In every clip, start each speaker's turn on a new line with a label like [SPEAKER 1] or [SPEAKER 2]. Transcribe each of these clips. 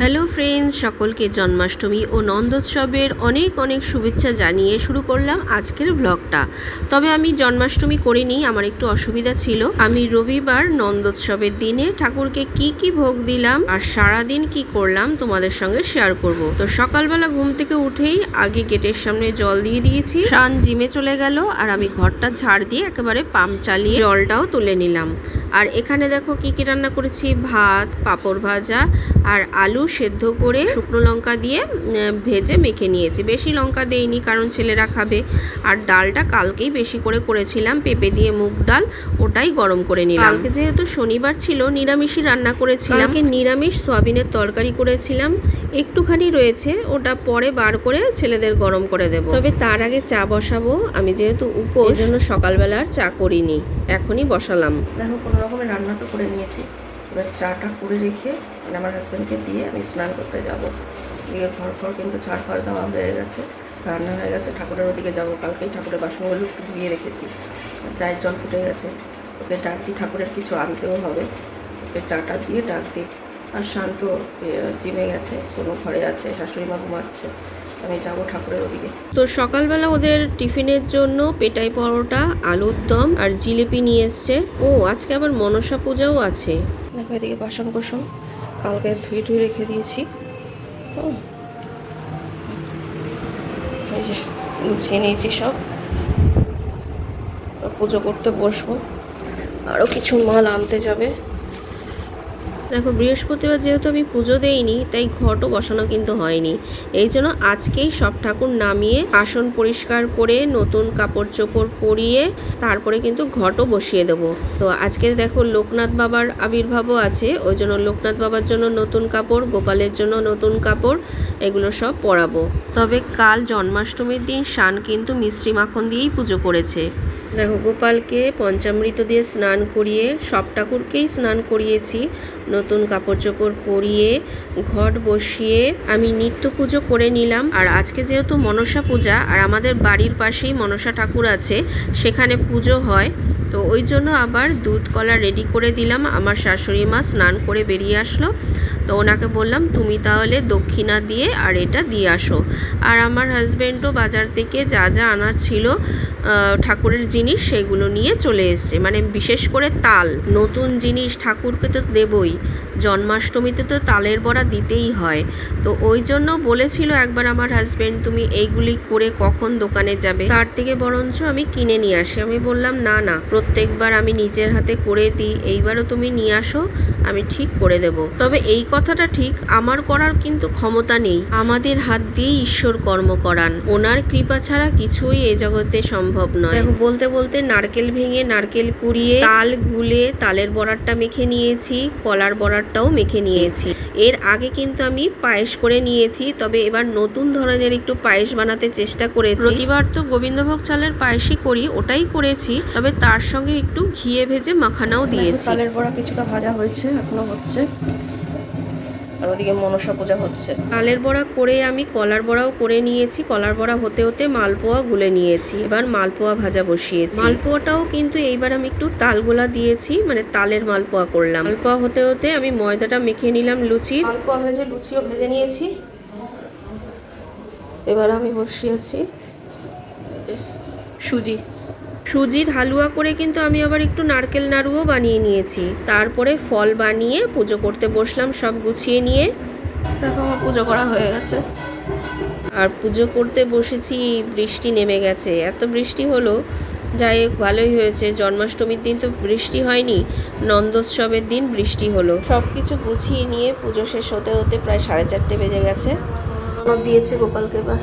[SPEAKER 1] Hello friends সকলকে জন্মাষ্টমী ও নন্দোৎসবের অনেক অনেক শুভেচ্ছা জানিয়ে শুরু করলাম আজকের ব্লগটা তবে আমি জন্মাষ্টমী করিনি, আমার একটু অসুবিধা ছিল। আমি রবিবার নন্দোৎসবের দিনে ঠাকুরকে কি কি ভোগ দিলাম আর সারাদিন কি করলাম তোমাদের সঙ্গে শেয়ার করব। তো সকালবেলা ঘুম থেকে উঠেই আগে গেটের সামনে জল দিয়ে দিয়েছি। শান জিমে চলে গেল আর আমি ঘরটা ঝাড় দিয়ে একেবারে পাম্প চালিয়ে জলটাও তুলে নিলাম। আর এখানে দেখো কি কি রান্না করেছি? ভাত পাঁপড় ভাজা আর আলু সেদ্ধ করে শুকনো লঙ্কা দিয়ে ভেজে মেখে নিয়েছি। বেশি লঙ্কা দেইনি কারণ ছেলেরা খাবে। আর ডালটা কালকেই বেশি করে করেছিলাম পেঁপে দিয়ে মুগ ডাল ওটাই গরম করে নিলাম। কালকে যেহেতু শনিবার ছিল নিরামিষই রান্না করেছিলাম। কালকে নিরামিষ সয়াবিনের তরকারি করেছিলাম। একটুখানি রয়েছে ওটা পরে বার করে ছেলেদের গরম করে দেব। তবে তার আগে চা বসাবো। আমি যেহেতু উপোস জন্য সকালবেলা আর চা করিনি। এখনই বসালাম।
[SPEAKER 2] দেখো রকমের রান্না তো করে নিয়েছি। এবার চাটা করে রেখে মানে আমার হাজব্যান্ডকে দিয়ে আমি স্নান করতে যাব। দিয়ে ঘর ঘর কিন্তু ছাড় ফাড় দেওয়া হয়ে গেছে, রান্না হয়ে গেছে। ঠাকুরের ওদিকে যাব, কালকেই ঠাকুরের বাসনগুলো একটু ধুয়ে রেখেছি। চায়ের জল ফুটে গেছে, ওকে ডাক দিই, ঠাকুরের কিছু আনতেও হবে। ওকে চাটা দিয়ে ডাক দিই। আর শান্ত জিমে গেছে সোনো ঘরে আছে শাশুড়ি মা ঘুমাচ্ছে আমি যাব ঠাকুরের ওদিকে।
[SPEAKER 1] তো সকালবেলা ওদের টিফিনের জন্য পেটাই পরোটা আলুর দম আর জিলিপি নিয়ে এসছে। ও আজকে আবার মনসা পূজাও আছে।
[SPEAKER 2] দেখো এদিকে বাসন কোসন কালকে ধুয়ে ধুয়ে রেখে দিয়েছি। ও এই যে গুছিয়ে নিয়েছি সব। পুজো করতে বসবো। আরও কিছু মাল আনতে যাবে।
[SPEAKER 1] দেখো, বৃহস্পতিবার যেহেতু আমি পুজো দেইনি, তাই ঘটও বসানো কিন্তু হয়নি। এই জন্য আজকেই সব ঠাকুর নামিয়ে আসন পরিষ্কার করে, নতুন কাপড় চোপড় পরিয়ে, তারপরে কিন্তু ঘটও বসিয়ে দেব। তো আজকে দেখো, লোকনাথ বাবার আবির্ভাবও আছে। ওই জন্য লোকনাথ বাবার জন্য নতুন কাপড়, গোপালের জন্য নতুন কাপড়, এগুলো সব পরাবো। তবে কাল জন্মাষ্টমীর দিন শান কিন্তু মিশ্রি মাখন দিয়েই পুজো করেছে। দেখো, গোপালকে পঞ্চামৃত দিয়ে স্নান করিয়ে সব ঠাকুরকেই স্নান করিয়েছি। নতুন কাপড় চোপড় পরিয়ে ঘট বসিয়ে আমি নিত্য পুজো করে নিলাম। আর আজকে যেহেতু মনসা পূজা, আর আমাদের বাড়ির পাশেই মনসা ঠাকুর আছে, সেখানে পুজো হয়। তো ওই জন্য আবার দুধ কলা রেডি করে দিলাম। আমার শাশুড়ি মা স্নান করে বেরিয়ে আসলো। তো ওনাকে বললাম, তুমি তাহলে দক্ষিণা দিয়ে আর এটা দিয়ে আসো। আর আমার হাজব্যান্ডও বাজার থেকে যা যা আনার ছিল ঠাকুরের জিনিস সেগুলো নিয়ে চলে এসছে। মানে বিশেষ করে তাল। নতুন জিনিস ঠাকুরকে তো দেবই। জন্মাষ্টমীতে তো তালের বড়া দিতেই হয়। তো ওই জন্য বলেছিল একবার আমার হাজব্যান্ড তুমি এইগুলি করে কখন দোকানে যাবে? তার থেকে বরঞ্চ আমি কিনে নিয়ে আসি। আমি বললাম, না না প্রত্যেকবার আমি নিজের হাতে করে দিই, এইবারও তুমি নিয়ে আসো, আমি ঠিক করে দেব। তবে এই কথাটা ঠিক, আমার করার কিন্তু ক্ষমতা নেই। আমাদের হাত দিয়ে ঈশ্বর কর্ম করান। ওনার কৃপা ছাড়া কিছুই এ জগতে সম্ভব নয়। দেখো, বলতে বলতে নারকেল ভেঙে নারকেল কুড়িয়ে তাল গুলে তালের বড়ারটা মেখে নিয়েছি, কলার বড়ারটাও মেখে নিয়েছি। এর আগে কিন্তু আমি পায়েস করে নিয়েছি, তবে এবার নতুন ধরনের একটু পায়েস বানাতে চেষ্টা করেছি। প্রতিবার তো গোবিন্দভোগ চালের পায়েসই করি, ওটাই করেছি, তবে তার সঙ্গে একটু ঘিয়ে ভেজে মাখানাও দিয়েছি।
[SPEAKER 2] তালের বড়া কিছুটা ভাজা হয়েছে এখনও হচ্ছে। আর ওদিকে মনসা পূজা হচ্ছে।
[SPEAKER 1] তালের বড়া করে আমি কলার বড়াও করে নিয়েছি। কলার বড়া হতে হতে মালপোয়া গুলে নিয়েছি। এবার মালপোয়া ভাজা বসিয়েছি। মালপোয়াটাও কিন্তু এইবার আমি একটু তালগোলা দিয়েছি মানে তালের মালপোয়া করলাম। মালপোয়া হতে হতে আমি ময়দাটা মেখে নিলাম লুচির।
[SPEAKER 2] মালপোয়া ভেজে লুচিও ভেজে নিয়েছি। এবার আমি বসিয়েছি সুজি।
[SPEAKER 1] সুজির হালুয়া করে কিন্তু আমি আবার একটু নারকেল নাড়ুও বানিয়ে নিয়েছি। তারপরে ফল বানিয়ে পুজো করতে বসলাম সব গুছিয়ে নিয়ে।
[SPEAKER 2] দেখো আমার পুজো করা হয়ে গেছে।
[SPEAKER 1] আর পুজো করতে বসেছি বৃষ্টি নেমে গেছে। এত বৃষ্টি হলো যাই হোক ভালোই হয়েছে। জন্মাষ্টমীর দিন তো বৃষ্টি হয়নি নন্দোৎসবের দিন বৃষ্টি হলো। সব কিছু গুছিয়ে নিয়ে পুজো শেষ হতে হতে প্রায় সাড়ে চারটে বেজে গেছে।
[SPEAKER 2] দিয়েছে গোপালকে এবার।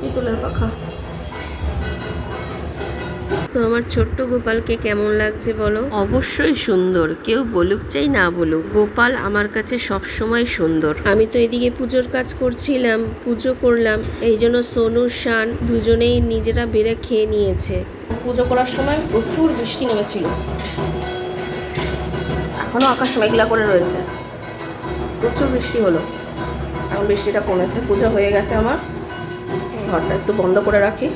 [SPEAKER 2] পিতলের পাখা?
[SPEAKER 1] তো আমার ছোট্ট গোপালকে কেমন লাগছে বলো? অবশ্যই সুন্দর। কেউ বলুক চাই না বলুক। গোপাল আমার কাছে সব সময় সুন্দর। আমি তো এদিকে পুজোর কাজ করছিলাম পুজো করলাম। এই জন্য সোনু শান দুজনেই নিজেরা বেড়ে খেয়ে নিয়েছে।
[SPEAKER 2] পুজো করার সময় প্রচুর বৃষ্টি নেমেছিল। এখনও আকাশ মেঘলা করে রয়েছে। প্রচুর বৃষ্টি হলো। এখন বৃষ্টিটা কমেছে। পুজো হয়ে গেছে আমার। ঘরটা একটু বন্ধ করে রাখি।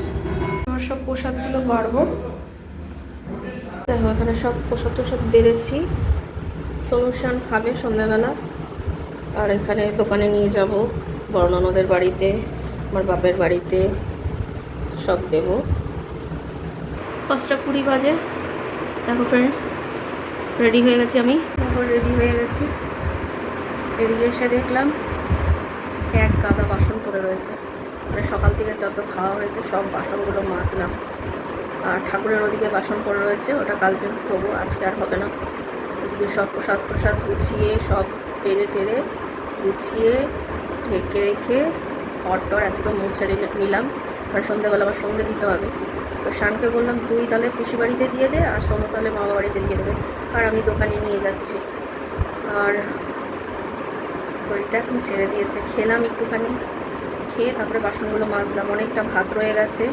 [SPEAKER 2] সব পোশাকগুলো বাড়বো। দেখো, এখানে সব পোশাক টোশাক বেড়েছি। সলিউশন খাবে সন্ধ্যাবেলা।
[SPEAKER 1] আর এখানে দোকানে নিয়ে যাব বর্ণনদের বাড়িতে, আমার বাপের বাড়িতে। সব দেব। পাঁচটা কুড়ি বাজে। দেখো ফ্রেন্ডস রেডি হয়ে গেছি আমি। এখন রেডি হয়ে গেছি। এদিকে এসে দেখলাম, এক গাদা বাসন পড়ে রয়েছে। মানে সকাল থেকে যত খাওয়া হয়েছে সব বাসনগুলো মাজলাম। আর ঠাকুরের ওদিকে বাসন পড়ে রয়েছে, ওটা কালকে ধোবো, আজকে আর হবে না। ওদিকে সব প্রসাদ প্রসাদ গুছিয়ে, সব টেরে টেরে গুছিয়ে, ঢেকে রেখে টর একদম মুছে নিলাম। আর সন্ধ্যেবেলা আবার সন্ধে দিতে হবে। তো শানকে বললাম, তুই তাহলে পিসি বাড়িতে দিয়ে দে আর সোনু তাহলে মামা বাড়িতে দিয়ে দেবে। আর আমি দোকানে নিয়ে যাচ্ছি। আর শরীরটা এখন ছেড়ে দিয়েছে। খেলাম একটুখানি। খেয়ে তারপরে বাসনগুলো মাজলাম। অনেকটা ভাত রয়ে গেছে।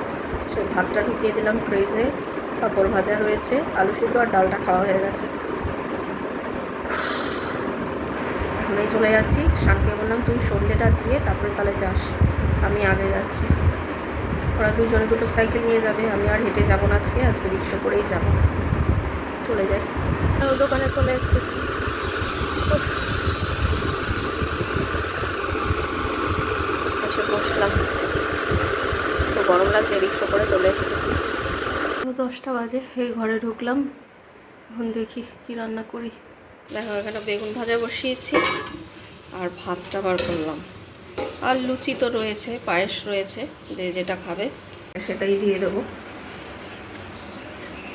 [SPEAKER 1] সেই ভাতটা ঢুকিয়ে দিলাম ফ্রিজে পাঁপড় ভাজা রয়েছে, আলু সিদ্ধ আর ডালটা খাওয়া হয়ে গেছে। এই চলে যাচ্ছি। শানকে বললাম, তুই সন্ধ্যেটা দিয়ে তারপরে তাহলে যাস। আমি আগে যাচ্ছি। ওরা দুজনে দুটো সাইকেল নিয়ে যাবে। আমি আর হেঁটে যাব না আজকে। আজকে রিক্সা করেই যাব। চলে যাই। দোকানে চলে এসছি এসে বসলাম তো গরম লাগছে, রিক্সা করে চলে এসছি। দশটা বাজে, এই ঘরে ঢুকলাম। এখন দেখি কি রান্না করি। দেখো, এখানে বেগুন ভাজা বসিয়েছি আর ভাতটা বার করলাম। আর লুচি তো রয়েছে, পায়েস রয়েছে, যে যেটা খাবে সেটাই দিয়ে দেবো।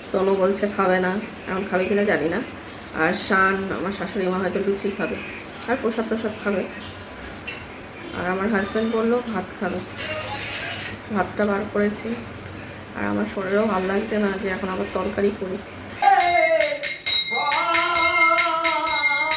[SPEAKER 1] সোনু বলছে খাবে না, এখন খাবে কিনা জানি না। আর শান, আমার শাশুড়ি মা হয়তো লুচি খাবে। আর প্রসাদ প্রসাদ খাবে। আর আমার হাজব্যান্ড বলল, ভাত খাবে। ভাতটা বার করেছি। আর আমার শরীরেও ভালো লাগছে না যে এখন আবার তরকারি করি।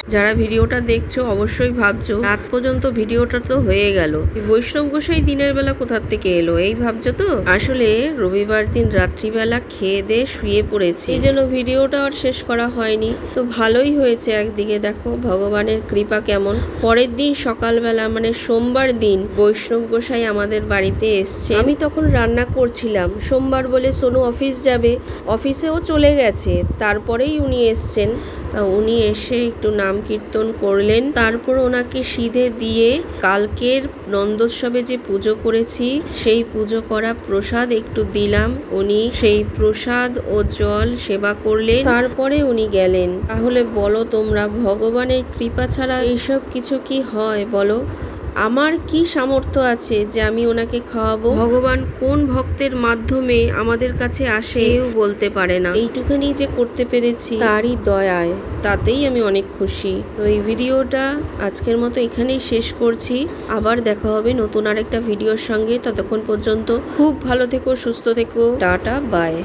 [SPEAKER 1] যারা ভিডিওটা দেখছ, অবশ্যই ভাবছ, রাত পর্যন্ত ভিডিওটা তো হয়ে গেল। বৈষ্ণব গোসাই দিনের বেলা কোথার থেকে এলো, এই ভাবছ তো? আসলে রবিবার দিন রাত্রিবেলা খেয়ে দিয়ে শুয়ে পড়েছি। এই জন্য ভিডিওটা আর শেষ করা হয়নি। তো ভালোই হয়েছে একদিকে, দেখো, ভগবানের কৃপা কেমন। পরের দিন সকালবেলা মানে সোমবার দিন, বৈষ্ণব গোসাই আমাদের বাড়িতে এসছে। আমি তখন রান্না করছিলাম। সোমবার বলে সোনু অফিস যাবে। অফিসেও চলে গেছে। তারপরেই উনি এসছেন। তা উনি এসে একটু নাম কীর্তন করলেন। তারপর ওনাকে সিধে দিয়ে কালকের নন্দোৎসবে যে পুজো করেছি, সেই পুজো করা প্রসাদ একটু দিলাম। উনি সেই প্রসাদ ও জল সেবা করলেন। তারপরে উনি গেলেন। তাহলে বলো তোমরা, ভগবানের কৃপা ছাড়া এইসব কিছু কি হয় বলো? আমার কি সামর্থ্য আছে যে আমি ওনাকে খাওয়াবো? ভগবান কোন ভক্তের মাধ্যমে আমাদের কাছে আসে? কেউ বলতে পারে না। এইটুখানি যে করতে পেরেছি, তারই দয়ায় তাতেই আমি অনেক খুশি। তো এই ভিডিওটা আজকের মতো এখানেই শেষ করছি। আবার দেখা হবে নতুন আরেকটা ভিডিওর সঙ্গে। ততক্ষণ পর্যন্ত খুব ভালো থেকো, সুস্থ থেকো। Tata bye